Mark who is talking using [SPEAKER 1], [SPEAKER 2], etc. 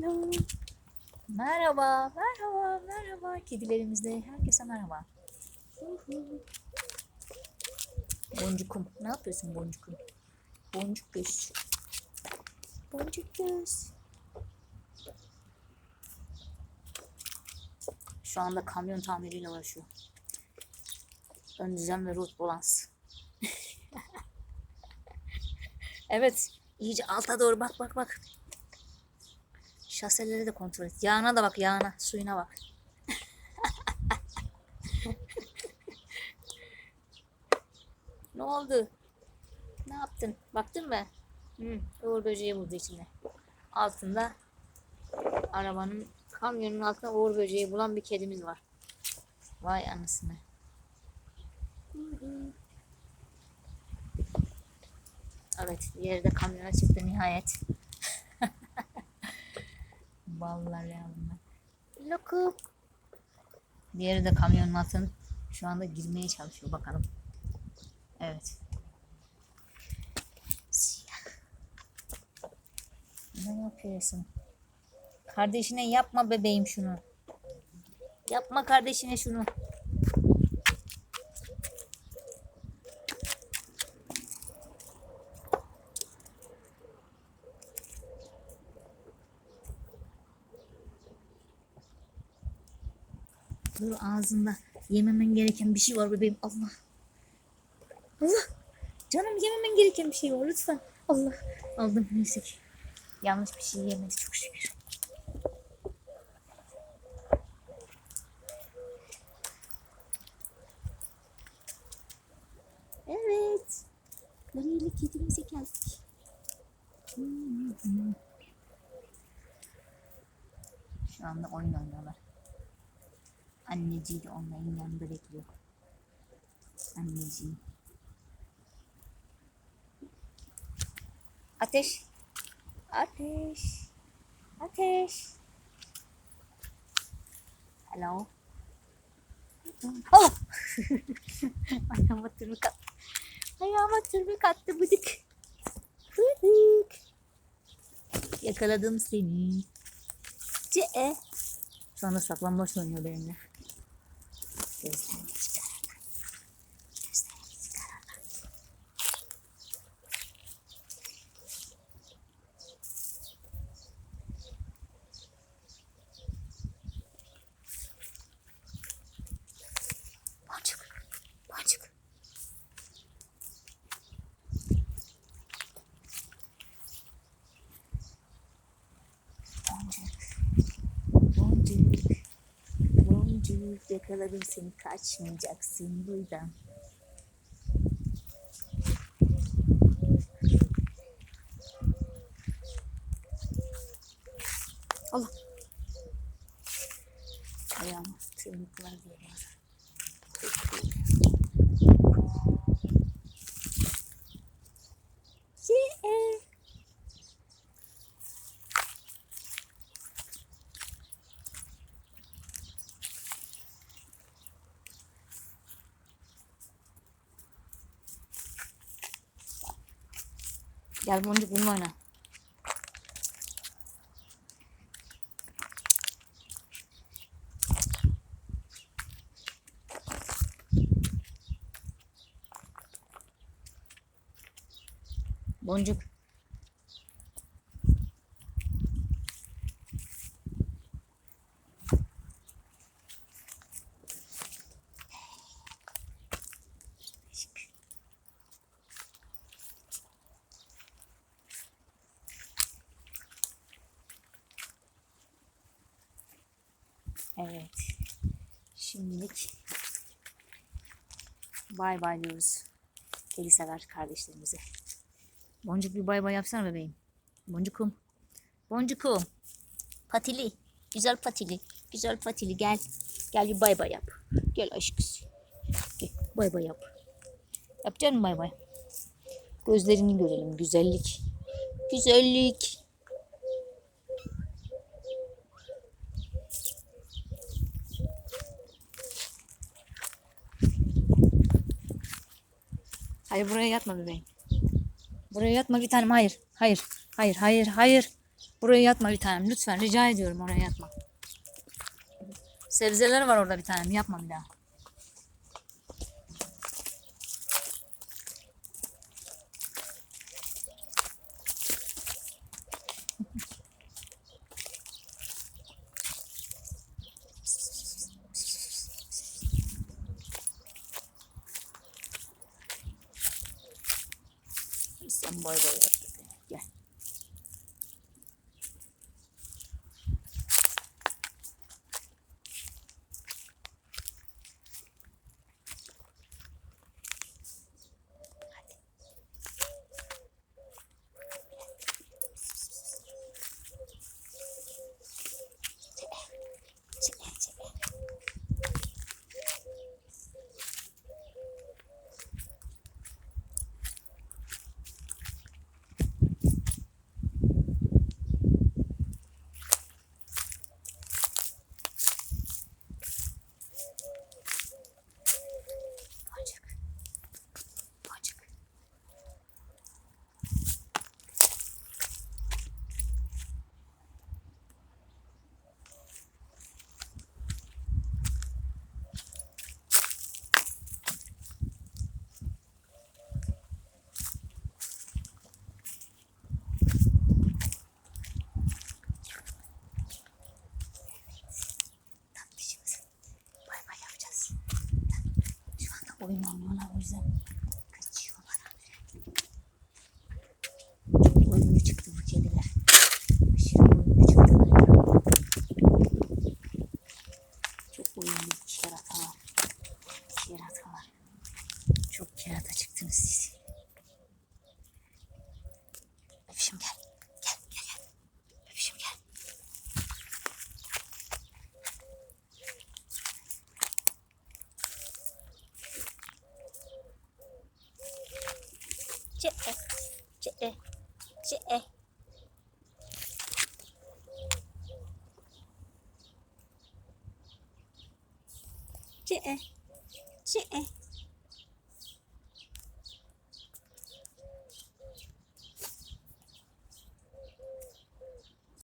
[SPEAKER 1] Hello. Merhaba, merhaba, merhaba. Kedilerimizde herkese merhaba. Boncukum, ne yapıyorsun boncukum? Boncuk göz. Boncuk göz. Şu anda kamyon tamiriyle uğraşıyor. Ön düzen ve rot balans. evet, iyice alta doğru bak bak bak. Şaseleri de kontrol et. Yağına da bak yağına, suyuna bak. ne oldu? Ne yaptın? Baktın mı? Hı, Uğur böceği buldu içinde. Altında arabanın kamyonun altında Uğur böceği bulan bir kedimiz var. Vay anasını. Evet, diğeri de kamyona çıktı nihayet. Vallahi ya bunlar. Lokum. Diğeri de kamyonun altına şu anda girmeye çalışıyor bakalım. Evet. Siyah. Ne yapıyorsun? Kardeşine yapma bebeğim şunu. Yapma kardeşine şunu. Dur ağzında yememen gereken bir şey var bebeğim. Allah. Allah. Canım yememen gereken bir şey var lütfen. Allah. Aldım neyse ki. Yanlış bir şey yemedi çok şükür. Evet. Karıyla kedimize geldik. Şu anda oyun oynuyorlar. Anneciği de onların yanında bekliyor. Anneciği. Ateş. Ateş. Ateş. Hello. Oh! Ayağıma tırmık attı. Ayağıma tırmık attı bıdık. Bıdık. Yakaladım seni. Ce. Şu anda saklambaç oynuyor benimle. Gözlerini çıkarırlar. Gözlerini çıkarırlar. Boncuk. Boncuk. Boncuk. Boncuk. Boncuk yakaladım seni kaçmayacaksın buradan. Allah. Ayağıma tırmıklar diye bazen. Yeah. Gel boncuk bununla oyna. Boncuk. Evet. Şimdilik bay bay diyoruz. Kedi sever kardeşlerimize. Boncuk bir bay bay yapsana bebeğim. Boncukum. Boncukum. Patili. Güzel patili. Güzel patili gel. Gel bir bay bay yap. Gel aşkısı. Gel bay bay yap. Yapacak mısın bay bay? Gözlerini görelim. Güzellik. Güzellik. Hayır buraya yatma bebeğim. Buraya yatma bir tanem. Hayır. Hayır. Hayır. Hayır. Hayır. Buraya yatma bir tanem. Lütfen rica ediyorum oraya yatma. Sebzeler var orada bir tanem. Yapma bir daha. Sen bay bay yap Şu anda oyun Đây. Dễ. Dễ. Dễ.